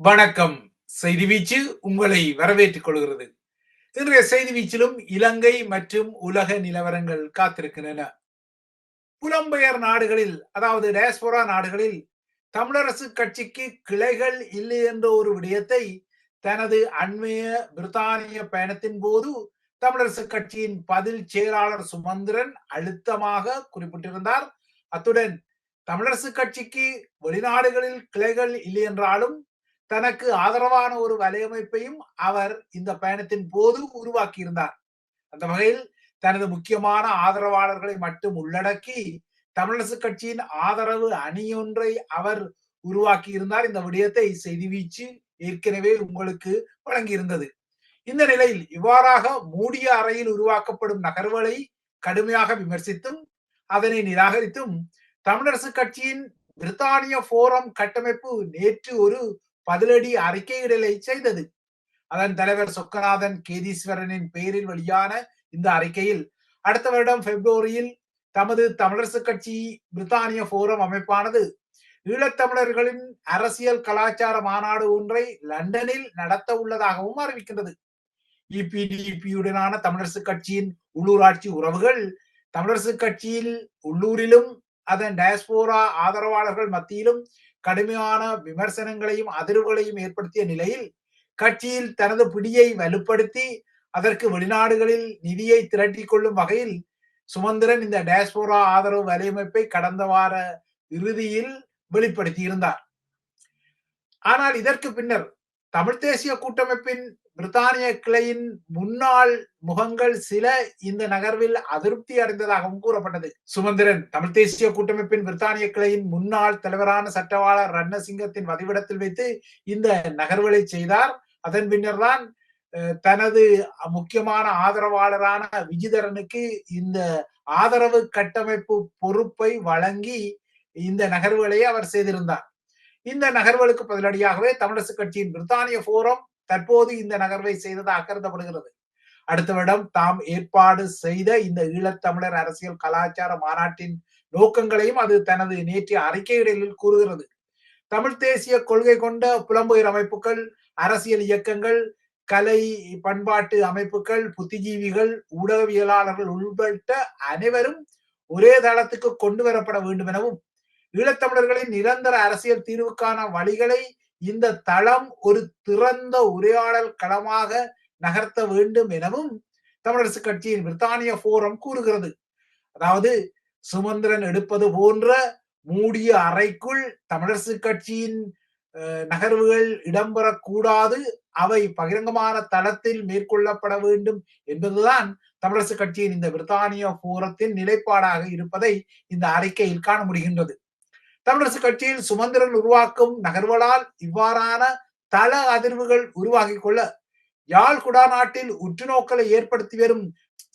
வணக்கம். செய்தி வீச்சு உங்களை வரவேற்றுக் கொள்கிறது. இன்றைய செய்தி வீச்சிலும் இலங்கை மற்றும் உலக நிலவரங்கள் காத்திருக்கின்றன. புலம்பெயர் நாடுகளில் அதாவது டயஸ்போரா நாடுகளில் தமிழரசு கட்சிக்கு கிளைகள் இல்லை என்ற ஒரு விடயத்தை தனது அண்மைய பிரித்தானிய பயணத்தின் போது தமிழரசு கட்சியின் பதில் செயலாளர் சுமந்திரன் அழுத்தமாக குறிப்பிட்டிருந்தார். அத்துடன் தமிழரசு கட்சிக்கு வெளிநாடுகளில் கிளைகள் இல்லை என்றாலும் தனக்கு ஆதரவான ஒரு வலையமைப்பையும் அவர் இந்த பயணத்தின் போது உருவாக்கியிருந்தார். அந்த வகையில் தனது முக்கியமான ஆதரவாளர்களை மட்டும் உள்ளடக்கி தமிழரசு கட்சியின் ஆதரவு அணியொன்றை அவர் உருவாக்கி இருந்தார் இந்த விடயத்தை செய்தி வீச்சு ஏற்கனவே உங்களுக்கு வழங்கியிருந்தது. இந்த நிலையில் இவ்வாறாக மூடிய அறையில் உருவாக்கப்படும் நகர்வுகளை கடுமையாக விமர்சித்தும் அதனை நிராகரித்தும் தமிழரசு கட்சியின் பிரித்தானிய போரம் கட்டமைப்பு நேற்று ஒரு பதிலடி அறிக்கையிடலை செய்தது. அதன் தலைவர் சொக்கநாதன் கேதீஸ்வரனின் பெயரில் வெளியான இந்த அறிக்கையில் அடுத்த வருடம் பிப்ரவரியில் தமது தமிழரசு கட்சி பிரித்தானிய போரம் அமைப்பானது. ஈழத்தமிழர்களின் அரசியல் கலாச்சார மாநாடு ஒன்றை லண்டனில் நடத்த உள்ளதாகவும் அறிவிக்கின்றது. இபிடிபியுடனான தமிழரசு கட்சியின் உள்ளூராட்சி உறவுகள் தமிழரசு கட்சியில் உள்ளூரிலும் அதன் டயஸ்போரா ஆதரவாளர்கள் மத்தியிலும் கடுமையான விமர்சனங்களையும் அதிர்வுகளையும் ஏற்படுத்திய நிலையில் கட்சியில் தனது பிடியை வலுப்படுத்தி அதற்கு வெளிநாடுகளில் நிதியை திரட்டிக் கொள்ளும் வகையில் சுமந்திரன் இந்த டேஸ்போரா ஆதரவு வலையமைப்பை கடந்த வார இறுதியில் வெளிப்படுத்தியிருந்தார். ஆனால் இதற்கு பின்னர் தமிழ் தேசிய கூட்டமைப்பின் பிரித்தானிய கிளையின் முன்னாள் முகங்கள் சில இந்த நகர்வில் அதிருப்தி அடைந்ததாகவும் கூறப்பட்டது. சுமந்திரன் தமிழ் தேசிய கூட்டமைப்பின் பிரித்தானிய கிளையின் முன்னாள் தலைவரான சட்டவாளர் ரன்னசிங்கத்தின் வதிவிடத்தில் வைத்து இந்த நகர்வுகளை செய்தார். அதன் பின்னர் தான் தனது முக்கியமான ஆதரவாளரான விஜிதரனுக்கு இந்த ஆதரவு கட்டமைப்பு பொறுப்பை வழங்கி இந்த நகர்வுகளை அவர் செய்திருந்தார். இந்த நகர்வுகளுக்கு பதிலடியாகவே தமிழரசு கட்சியின் பிரித்தானிய போரம் தற்போது இந்த நகர்வை செய்ததாக கருதப்படுகிறது அடுத்த வருடம் தாம் ஏற்பாடு செய்த இந்த ஈழத்தமிழர் அரசியல் கலாச்சார மாநாட்டின் நோக்கங்களையும் அது தனது நேற்றைய அறிக்கையிடலில் கூறுகிறது. தமிழ் தேசிய கொள்கை கொண்ட புலம்பெயர் அமைப்புகள் அரசியல் இயக்கங்கள் கலை பண்பாட்டு அமைப்புகள் புத்திஜீவிகள் ஊடகவியலாளர்கள் உள்பட்ட அனைவரும் ஒரே தளத்துக்கு கொண்டு வரப்பட வேண்டும் எனவும் ஈழத்தமிழர்களின் நிரந்தர அரசியல் தீர்வுக்கான வழிகளை இந்த தளம் ஒரு திறந்த உரையாடல் களமாக நகர்த்த வேண்டும் எனவும் தமிழரசு கட்சியின் பிரித்தானிய போரம் கூறுகிறது. அதாவது சுமந்திரன் எடுப்பது போன்ற மூடிய அறைக்குள் தமிழரசு கட்சியின் நகர்வுகள் இடம்பெறக்கூடாது. அவை பகிரங்கமான தளத்தில் மேற்கொள்ளப்பட வேண்டும் என்பதுதான் தமிழரசு கட்சியின் இந்த பிரித்தானிய போரத்தின் நிலைப்பாடாக இருப்பதை இந்த அறிக்கையில் காண முடிகின்றது. தமிழரசு கட்சியில் சுமந்திரன் உருவாக்கும் நகர்வுகளால் இவ்வாறான தள அதிர்வுகள் உருவாகி கொள்ள யாழ் குடாநாட்டில் உற்றுநோக்கலை ஏற்படுத்தி வரும்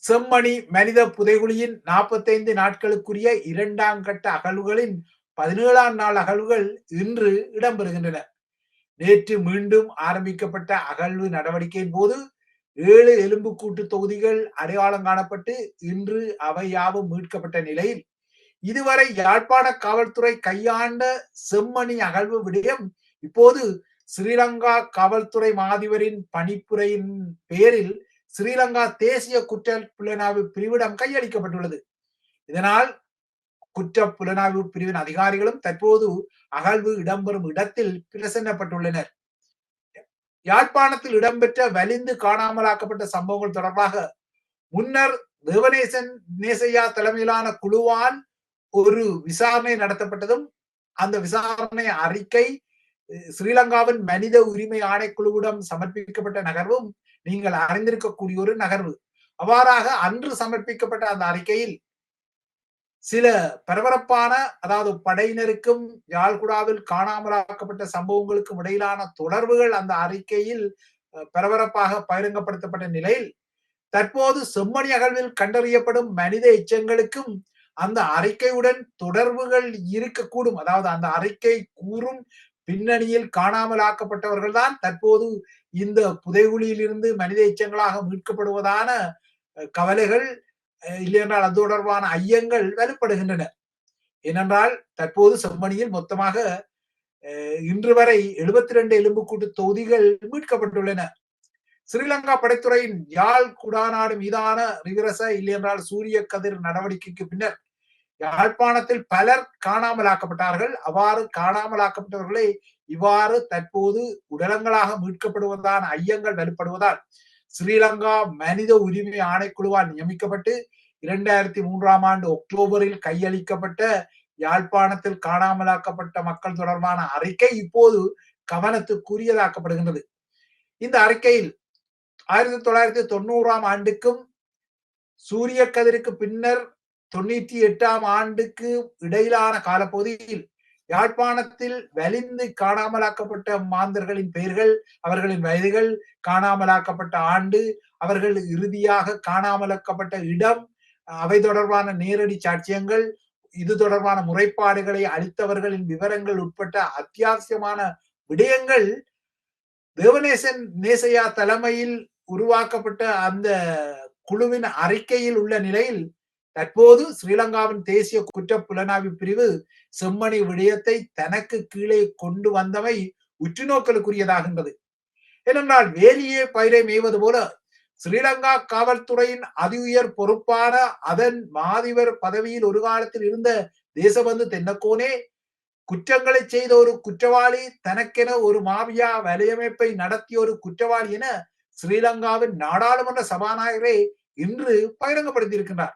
செம்மணி மனித புதைகுழியின் நாற்பத்தைந்து நாட்களுக்குரிய இரண்டாம் கட்ட அகழ்வுகளின் பதினேழாம் நாள் அகழ்வுகள் இன்று இடம்பெறுகின்றன. நேற்று மீண்டும் ஆரம்பிக்கப்பட்ட அகழ்வு நடவடிக்கையின் போது ஏழு எலும்புக்கூட்டு தொகுதிகள் அடையாளம் காணப்பட்டு இன்று அவை யாவும் மீட்கப்பட்ட நிலையில் இதுவரை யாழ்ப்பாண காவல்துறை கையாண்ட செம்மணி அகழ்வு விடயம் இப்போது ஸ்ரீலங்கா காவல்துறை மாதிபரின் பணிப்புரையின் பெயரில் ஸ்ரீலங்கா தேசிய குற்ற புலனாய்வு பிரிவிடம் கையளிக்கப்பட்டுள்ளது. இதனால் குற்ற புலனாய்வு பிரிவின் அதிகாரிகளும் தற்போது அகழ்வு இடம்பெறும் இடத்தில் பிரசன்னப்பட்டுள்ளனர். யாழ்ப்பாணத்தில் இடம்பெற்ற வலிந்து காணாமலாக்கப்பட்ட சம்பவங்கள் தொடர்பாக முன்னர் தேவநேசன் நேசையா தலைமையிலான குழுவால் ஒரு விசாரணை நடத்தப்பட்டதும் அந்த விசாரணை அறிக்கை ஸ்ரீலங்காவின் மனித உரிமை ஆணைக்குழுவிடம் சமர்ப்பிக்கப்பட்ட நகர்வும் நீங்கள் அறிந்திருக்கக்கூடிய ஒரு நகர்வு. அவ்வாறாக அன்று சமர்ப்பிக்கப்பட்ட அந்த அறிக்கையில் சில பரபரப்பான அதாவது படையினருக்கும் யாழ்குடாவில் காணாமலாக்கப்பட்ட சம்பவங்களுக்கும் இடையிலான தொடர்புகள் அந்த அறிக்கையில் பரபரப்பாக பகிரங்கப்படுத்தப்பட்ட நிலையில் தற்போது செம்மணி அகழ்வில் கண்டறியப்படும் மனித எச்சங்களுக்கும் அந்த அறிக்கையுடன் தொடர்புகள் இருக்கக்கூடும். அதாவது அந்த அறிக்கை கூறும் பின்னணியில் காணாமலாக்கப்பட்டவர்கள் தான் தற்போது இந்த புதைகுழியிலிருந்து மனித எச்சங்களாக மீட்கப்படுவதான அஹ், கவலைகள் அஹ், இல்லையென்றால் அது தொடர்பான ஐயங்கள் வலுப்படுகின்றன ஏனென்றால் தற்போது செம்மணியில் மொத்தமாக அஹ், இன்று வரை எழுபத்தி ரெண்டு எலும்புக்கூட்டு தொகுதிகள் மீட்கப்பட்டுள்ளன. ஸ்ரீலங்கா படைத்துறையின் யாழ் குடாநாடு மீதான ரிகரச இல்லையென்றால் சூரிய கதிர் நடவடிக்கைக்கு பின்னர் யாழ்ப்பாணத்தில் பலர் காணாமலாக்கப்பட்டார்கள். அவ்வாறு காணாமலாக்கப்பட்டவர்களை இவ்வாறு தற்போது உடலங்களாக மீட்கப்படுவதான ஐயங்கள் வலுப்படுவதால் ஸ்ரீலங்கா மனித உரிமை ஆணைக்குழுவால் நியமிக்கப்பட்டு இரண்டாயிரத்தி மூன்றாம் ஆண்டு அக்டோபரில் கையளிக்கப்பட்ட யாழ்ப்பாணத்தில் காணாமலாக்கப்பட்ட மக்கள் தொடர்பான அறிக்கை இப்போது கவனத்துக்குரியதாக்கப்படுகின்றது. இந்த அறிக்கையில் ஆயிரத்தி தொள்ளாயிரத்தி தொண்ணூறாம் ஆண்டுக்கும் சூரிய கதிருக்கு பின்னர் தொண்ணூத்தி எட்டாம் ஆண்டுக்கு இடையிலான காலப்பகுதியில் யாழ்ப்பாணத்தில் வலிந்து காணாமலாக்கப்பட்ட மாந்தர்களின் பெயர்கள் அவர்களின் வயதுகள் காணாமலாக்கப்பட்ட ஆண்டு அவர்கள் இறுதியாக காணாமலாக்கப்பட்ட இடம் அவை தொடர்பான நேரடி சாட்சியங்கள் இது தொடர்பான முறைப்பாடுகளை அளித்தவர்களின் விவரங்கள் உட்பட்ட அத்தியாவசியமான விடயங்கள் தேவநேசன் நேசையா தலைமையில் உருவாக்கப்பட்ட அந்த குழுவின் அறிக்கையில் உள்ள நிலையில் தற்போது ஸ்ரீலங்காவின் தேசிய குற்ற புலனாய்வு பிரிவு செம்மணி விடயத்தை தனக்கு கீழே கொண்டு வந்தவை உற்றுநோக்கலுக்குரியதாகின்றது ஏனென்றால் வேலியே பயிரை மேய்வது போல ஸ்ரீலங்கா காவல்துறையின் அதி உயர் பொறுப்பான அதன் மாதிவர் பதவியில் ஒரு காலத்தில் இருந்த தேசபந்து தென்னக்கோனே குற்றங்களை செய்த ஒரு குற்றவாளி தனக்கென ஒரு மாவியா வலையமைப்பை நடத்திய ஒரு குற்றவாளி என ஸ்ரீலங்காவின் நாடாளுமன்ற சபாநாயகரே இன்று பகிரங்கப்படுத்தியிருக்கிறார்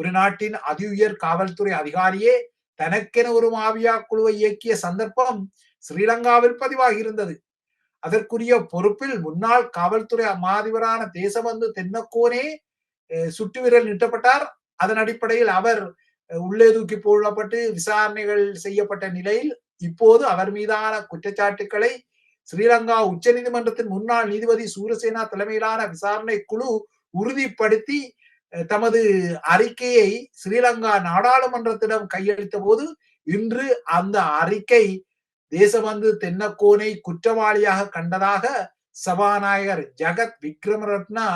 ஒரு நாட்டின் அதி உயர் காவல்துறை அதிகாரியே தனக்கென ஒரு மாவியா குழுவை இயக்கிய சந்தர்ப்பம் ஸ்ரீலங்காவில் பதிவாகியிருந்தது. அதற்குரிய பொறுப்பில் முன்னாள் காவல்துறை மாதிபரான தேசபந்து தென்னக்கோனே சுட்டு விரல் நீட்டப்பட்டார். அதன் அடிப்படையில் அவர் உள்ளே தூக்கி போடப்பட்டு விசாரணைகள் செய்யப்பட்ட நிலையில் இப்போது அவர் மீதான குற்றச்சாட்டுக்களை ஸ்ரீலங்கா உச்ச நீதிமன்றத்தின் முன்னாள் நீதிபதி சூரசேனா தலைமையிலான விசாரணை குழு உறுதிப்படுத்தி தமது அறிக்கையை ஸ்ரீலங்கா நாடாளுமன்றத்திடம் கையளித்த போது இன்று அந்த அறிக்கை தேசபந்து தென்னக்கோனை குற்றவாளியாக கண்டதாக சபாநாயகர் ஜெகத் விக்ரமரத்னா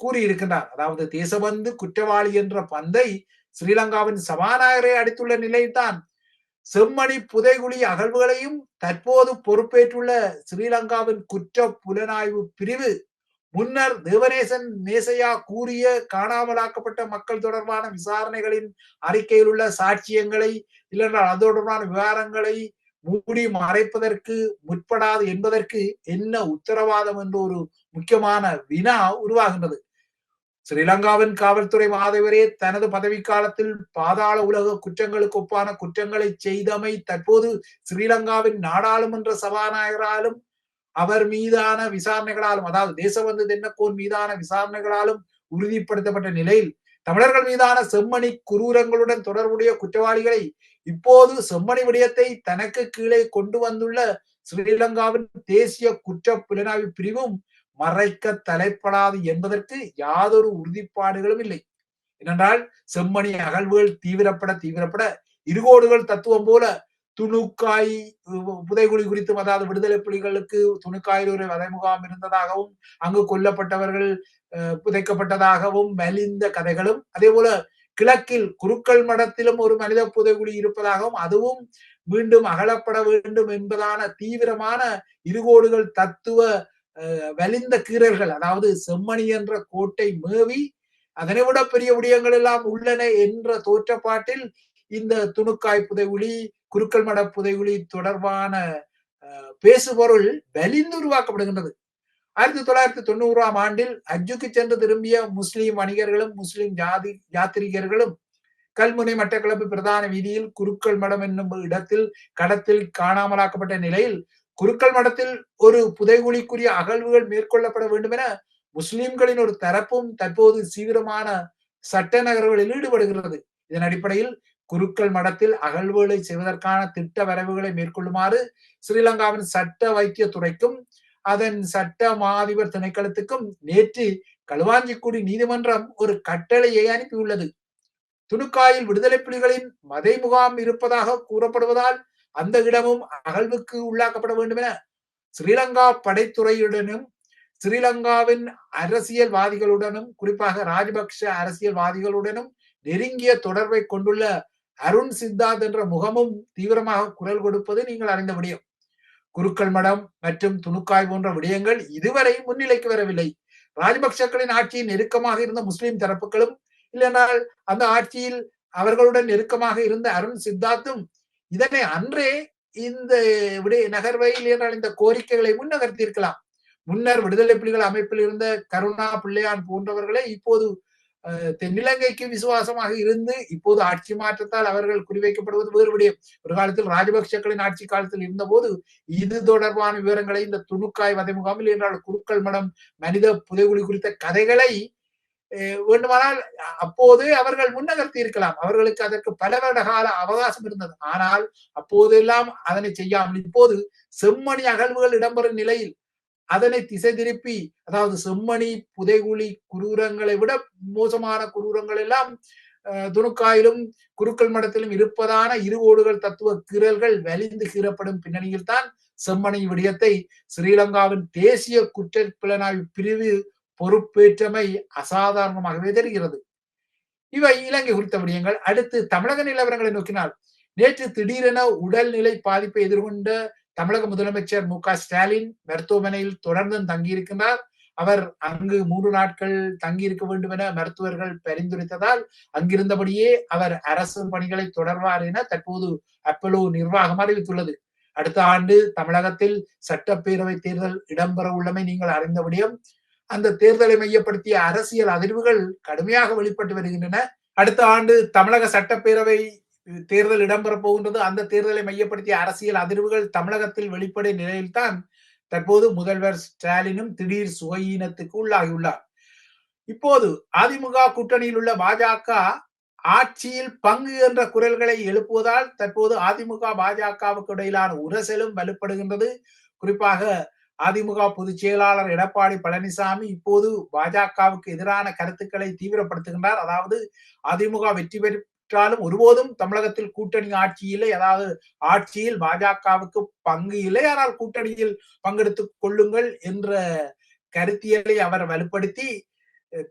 கூறியிருக்கின்றார். அதாவது தேசபந்து குற்றவாளி என்ற பந்தை ஸ்ரீலங்காவின் சபாநாயகரை அடித்துள்ள நிலையில்தான் செம்மணி புதைகுழி அகழ்வுகளையும் தற்போது பொறுப்பேற்றுள்ள ஸ்ரீலங்காவின் குற்ற புலனாய்வு பிரிவு முன்னர் தேவநேசன் நேசையா கூறிய காணாமலாக்கப்பட்ட மக்கள் தொடர்பான விசாரணைகளின் அறிக்கையில் உள்ள சாட்சியங்களை இல்லைன்றால் அது தொடர்பான விவகாரங்களை மூடி மறைப்பதற்கு முற்படாது என்பதற்கு என்ன உத்தரவாதம் என்ற ஒரு முக்கியமான வினா உருவாகின்றது. ஸ்ரீலங்காவின் காவல்துறை மாதவரே தனது பதவி காலத்தில் பாதாள உலக குற்றங்களுக்கு ஒப்பான குற்றங்களை செய்தமை தற்போது ஸ்ரீலங்காவின் நாடாளுமன்ற சபாநாயகராலும் அவர் மீதான விசாரணைகளாலும் அதாவது தேசபந்து தென்னக்கோன் மீதான விசாரணைகளாலும் உறுதிப்படுத்தப்பட்ட நிலையில் தமிழர்கள் மீதான செம்மணி குரூரங்களுடன் தொடர்புடைய குற்றவாளிகளை இப்போது செம்மணி விடயத்தை தனக்கு கீழே கொண்டு வந்துள்ள ஸ்ரீலங்காவின் தேசிய குற்ற புலனாய்வு பிரிவும் மறைக்க தலைப்படாது என்பதற்கு யாதொரு உறுதிப்பாடுகளும் இல்லை. ஏனென்றால் செம்மணி அகழ்வுகள் தீவிரப்பட தீவிரப்பட இருகோடுகள் தத்துவம் போல துணுக்காய் புதைகுழி குறித்தும் அதாவது விடுதலை புலிகளுக்கு துணுக்காயில் ஒரு வதை முகாம் இருந்ததாகவும் அங்கு கொல்லப்பட்டவர்கள் புதைக்கப்பட்டதாகவும் மலிந்த கதைகளும் அதே போல கிழக்கில் குருக்கள் மடத்திலும் ஒரு மனித புதைகுழி இருப்பதாகவும் அதுவும் மீண்டும் அகலப்பட வேண்டும் என்பதான தீவிரமான இருகோடுகள் தத்துவ வலிந்த கீறல்கள் அதாவது செம்மணி என்ற கோட்டை மேவி அதனை விட பெரிய விடயங்கள் எல்லாம் உள்ளன என்ற தோற்றப்பாட்டில் இந்த துணுக்காய் புதைவுளி குருக்கள் மட புதைவுளி தொடர்பான பேசுபொருள் வலிந்து உருவாக்கப்படுகின்றது ஆயிரத்தி தொள்ளாயிரத்தி தொண்ணூறாம் ஆண்டில் அஜுக்கு சென்று திரும்பிய முஸ்லிம் வணிகர்களும் முஸ்லிம் ஜாதி யாத்திரிகர்களும் கல்முனை மட்டக்களப்பு பிரதான வீதியில் குருக்கள் மடம் என்னும் இடத்தில் கடத்தில் காணாமலாக்கப்பட்ட நிலையில் குருக்கள் மடத்தில் ஒரு புதைகுழிக்குரிய அகழ்வுகள் மேற்கொள்ளப்பட வேண்டும் என முஸ்லிம்களின் ஒரு தரப்பும் தற்போது தீவிரமான சட்ட நகர்வுகளில் ஈடுபடுகிறது. இதன் அடிப்படையில் குருக்கள் மடத்தில் அகழ்வுகளை செய்வதற்கான திட்ட வரவுகளை மேற்கொள்ளுமாறு ஸ்ரீலங்காவின் சட்ட வைத்தியத்துறைக்கும் அதன் சட்ட மாதிபர் திணைக்களத்துக்கும் நேற்று களுவாஞ்சிக்குடி நீதிமன்றம் ஒரு கட்டளையை அனுப்பியுள்ளது. துணுக்காயில் விடுதலை புலிகளின் மதை முகாம் இருப்பதாக கூறப்படுவதால் அந்த இடமும் அகழ்வுக்கு உள்ளாக்கப்பட வேண்டும் என ஸ்ரீலங்கா படைத்துறையுடனும் ஸ்ரீலங்காவின் அரசியல்வாதிகளுடனும் குறிப்பாக ராஜபக்ஷ அரசியல்வாதிகளுடனும் நெருங்கிய தொடர்பை கொண்டுள்ள அருண் சித்தார்த் என்ற முகமும் தீவிரமாக குரல் கொடுப்பது நீங்கள் அறிந்த விடயம். குருக்கள் மடம் மற்றும் துணுக்காய் போன்ற விடயங்கள் இதுவரை முன்னிலைக்கு வரவில்லை. ராஜபக்சக்களின் ஆட்சியில் நெருக்கமாக இருந்த முஸ்லிம் தரப்புகளும் இல்லைனால் அந்த ஆட்சியில் அவர்களுடன் நெருக்கமாக இருந்த அருண் சித்தார்த்தும் இதனை அன்றே இந்த விடை நகர்வையில் என்றால் இந்த கோரிக்கைகளை முன்னகர்த்தியிருக்கலாம். முன்னர் விடுதலை புலிகள் அமைப்பில் இருந்த கருணா பிள்ளையான் போன்றவர்களே இப்போது தென்னிலங்கைக்கு விசுவாசமாக இருந்து இப்போது ஆட்சி மாற்றத்தால் அவர்கள் குறிவைக்கப்படுவது வேறு விடயம். ஒரு காலத்தில் ராஜபக்சக்களின் ஆட்சி காலத்தில் இருந்தபோது இது தொடர்பான விவரங்களை இந்த துணுக்காய் வதை முகாமில் என்றால் குருக்கள் மடம் மனித புதைகுழி குறித்த கதைகளை வேண்டுமானால் அப்போது அவர்கள் முன்னகர்த்தி இருக்கலாம். அவர்களுக்கு அதற்கு பல வருட கால அவகாசம் இருந்தது. ஆனால் அப்போதெல்லாம் அதனை செய்யாமல் இப்போது செம்மணி அகழ்வுகள் இடம்பெறும் நிலையில் அதனை திசை திருப்பி அதாவது செம்மணி புதைகுழி குரூரங்களை விட மோசமான குரூரங்கள் எல்லாம் துணுக்காயிலும் குருக்கள் மடத்திலும் இருப்பதான இரு ஓடுகள் தத்துவ கீறல்கள் வலிந்து கீறப்படும் பின்னணியில் தான் செம்மணி விடயத்தை ஸ்ரீலங்காவின் தேசிய குற்றப்புலனாய்வு பிரிவு பொறுப்பேற்றமை அசாதாரணமாகவே தெரிகிறது. இவை இலங்கை குறித்த விடயங்கள். அடுத்து தமிழக நிலவரங்களை நோக்கினால் நேற்று திடீரென உடல்நிலை பாதிப்பை எதிர்கொண்ட தமிழக முதலமைச்சர் மு க ஸ்டாலின் மருத்துவமனையில் தொடர்ந்து தங்கியிருக்கிறார். அவர் அங்கு மூன்று நாட்கள் தங்கியிருக்க வேண்டும் என மருத்துவர்கள் பரிந்துரைத்ததால் அங்கிருந்தபடியே அவர் அரசு பணிகளை தொடர்வார் என தற்போது அப்பலோ நிர்வாகம் அறிவித்துள்ளது. அடுத்த ஆண்டு தமிழகத்தில் சட்டப்பேரவை தேர்தல் இடம்பெற உள்ளமை நீங்கள் அறிந்தபடியும் அந்த தேர்தலை மையப்படுத்திய அரசியல் அதிர்வுகள் கடுமையாக வெளிப்பட்டு வருகின்றன. அடுத்த ஆண்டு தமிழக சட்டப்பேரவை தேர்தல் இடம்பெற போகின்றது. அந்த தேர்தலை மையப்படுத்திய அரசியல் அதிர்வுகள் தமிழகத்தில் வெளிப்படும் நிலையில்தான் தற்போது முதல்வர் ஸ்டாலினும் திடீர் சுகையீனத்துக்கு உள்ளாகியுள்ளார். இப்போது அதிமுக கூட்டணியில் உள்ள பாஜக ஆட்சியில் பங்கு என்ற குரல்களை எழுப்புவதால் தற்போது அதிமுக பாஜகவுக்கு இடையிலான உரசலும் வலுப்படுகின்றது. குறிப்பாக அதிமுக பொதுச் செயலாளர் எடப்பாடி பழனிசாமி இப்போது பாஜகவுக்கு எதிரான கருத்துக்களை தீவிரப்படுத்துகின்றார். அதாவது அதிமுக வெற்றி பெற்றாலும் ஒருபோதும் தமிழகத்தில் கூட்டணி ஆட்சி இல்லை. அதாவது ஆட்சியில் பாஜகவுக்கு பங்கு இல்லை. ஆனால் கூட்டணியில் பங்கெடுத்துக் கொள்ளுங்கள் என்ற கருத்தியலை அவர் வலுப்படுத்தி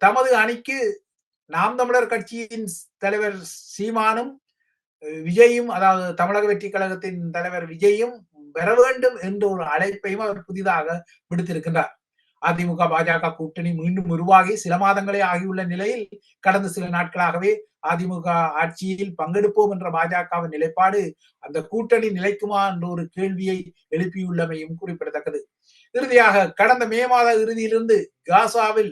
தமது அணிக்கு நாம் தமிழர் கட்சியின் தலைவர் சீமானும் விஜயும் அதாவது தமிழக வெற்றி கழகத்தின் தலைவர் விஜயும் பெற வேண்டும் என்ற ஒரு அழைப்பையும் அவர் புதிதாக விடுத்திருக்கின்றார். அதிமுக பாஜக கூட்டணி மீண்டும் உருவாகி சில மாதங்களே ஆகியுள்ள நிலையில் கடந்த சில நாட்களாகவே அதிமுக ஆட்சியில் பங்கெடுப்போம் என்ற பாஜகவின் நிலைப்பாடு அந்த கூட்டணி நிலைக்குமா என்ற ஒரு கேள்வியை எழுப்பியுள்ளமையும் குறிப்பிடத்தக்கது. இறுதியாக கடந்த மே மாத இறுதியிலிருந்து காசாவில்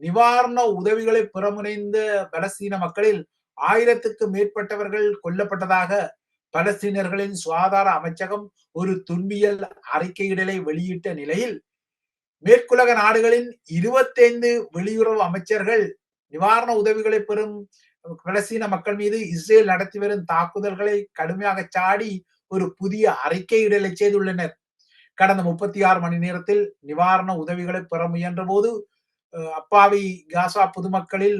நிவாரண உதவிகளை புறமுனைந்த பலஸ்தீன மக்களில் ஆயிரத்துக்கு மேற்பட்டவர்கள் கொல்லப்பட்டதாக பலஸ்தீனர்களின் சுகாதார அமைச்சகம் ஒரு துன்பியல் அறிக்கையிடலை வெளியிட்ட நிலையில் மேற்குலக நாடுகளின் இருபத்தைந்து வெளியுறவு அமைச்சர்கள் நிவாரண உதவிகளை பெறும் பலஸ்தீன மக்கள் மீது இஸ்ரேல் நடத்தி வரும் தாக்குதல்களை கடுமையாக சாடி ஒரு புதிய அறிக்கையிடலை செய்துள்ளனர். கடந்த முப்பத்தி ஆறு மணி நேரத்தில் நிவாரண உதவிகளை பெற முயன்ற போது அப்பாவி காசா பொதுமக்களில்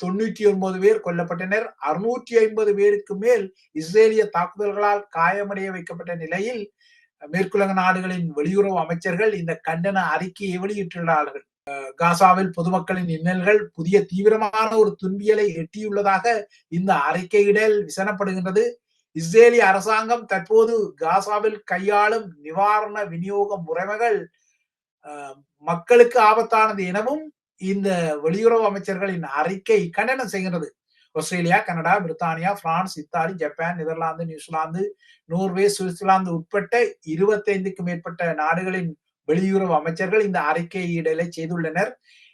தொண்ணூற்றி ஒன்பது பேர் கொல்லப்பட்டனர். அறுநூற்றி ஐம்பது பேருக்கு மேல் இஸ்ரேலிய தாக்குதல்களால் காயமடைய வைக்கப்பட்ட நிலையில் மேற்குலக நாடுகளின் வெளியுறவு அமைச்சர்கள் இந்த கண்டன அறிக்கையை வெளியிட்டுள்ளார்கள். காசாவில் பொதுமக்களின் இன்னல்கள் புதிய தீவிரமான ஒரு துன்பியலை எட்டியுள்ளதாக இந்த அறிக்கையிடல் விசனப்படுகின்றது. இஸ்ரேலிய அரசாங்கம் தற்போது காசாவில் கையாளும் நிவாரண விநியோக முறைமைகள் மக்களுக்கு ஆபத்தானது எனவும் இந்த வெளியுறவு அமைச்சர்களின் அறிக்கை கண்டனம் செய்கின்றது. ஆஸ்திரேலியா கனடா பிரித்தானியா France Italy Japan Netherlands New Zealand Norway Switzerland உட்பட்ட இருபத்தைந்துக்கு மேற்பட்ட நாடுகளின் வெளியுறவு அமைச்சர்கள் இந்த அறிக்கையிடலை செய்துள்ளனர்.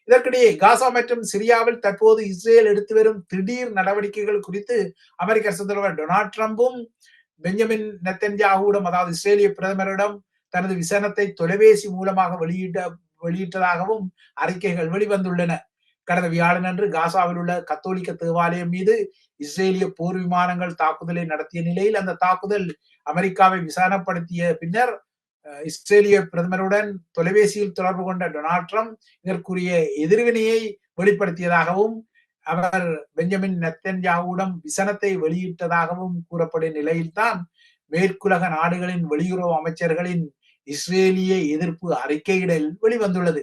இதற்கிடையே காசா மற்றும் சிரியாவில் தற்போது இஸ்ரேல் எடுத்து வரும் திடீர் நடவடிக்கைகள் குறித்து அமெரிக்க அரசு தலைவர் டொனால்ட் ட்ரம்பும் பெஞ்சமின் நெத்தன்ஜாகுவிடம் அதாவது இஸ்ரேலிய பிரதமரிடம் தனது விசனத்தை தொலைபேசி மூலமாக வெளியிட்ட வெளியிட்டதாகவும் அறிக்கைகள் வெளிவந்துள்ளன. கடந்த வியாழனன்று காசாவில் உள்ள கத்தோலிக்க தேவாலயம் மீது இஸ்ரேலிய போர் விமானங்கள் தாக்குதலை நடத்திய நிலையில் அந்த தாக்குதல் அமெரிக்காவை விசாரணைப்படுத்திய பின்னர் இஸ்ரேலிய பிரதமருடன் தொலைபேசியில் தொடர்பு கொண்ட டொனால்ட் ட்ரம்ப் இதற்குரிய எதிர்வினையை வெளிப்படுத்தியதாகவும் அவர் பெஞ்சமின் நெத்தன்யாவுடன் விசனத்தை வெளியிட்டதாகவும் கூறப்படும் நிலையில்தான் மேற்குலக நாடுகளின் வெளியுறவு அமைச்சர்களின் இஸ்ரேலிய எதிர்ப்பு அறிக்கையிடல் வெளிவந்துள்ளது.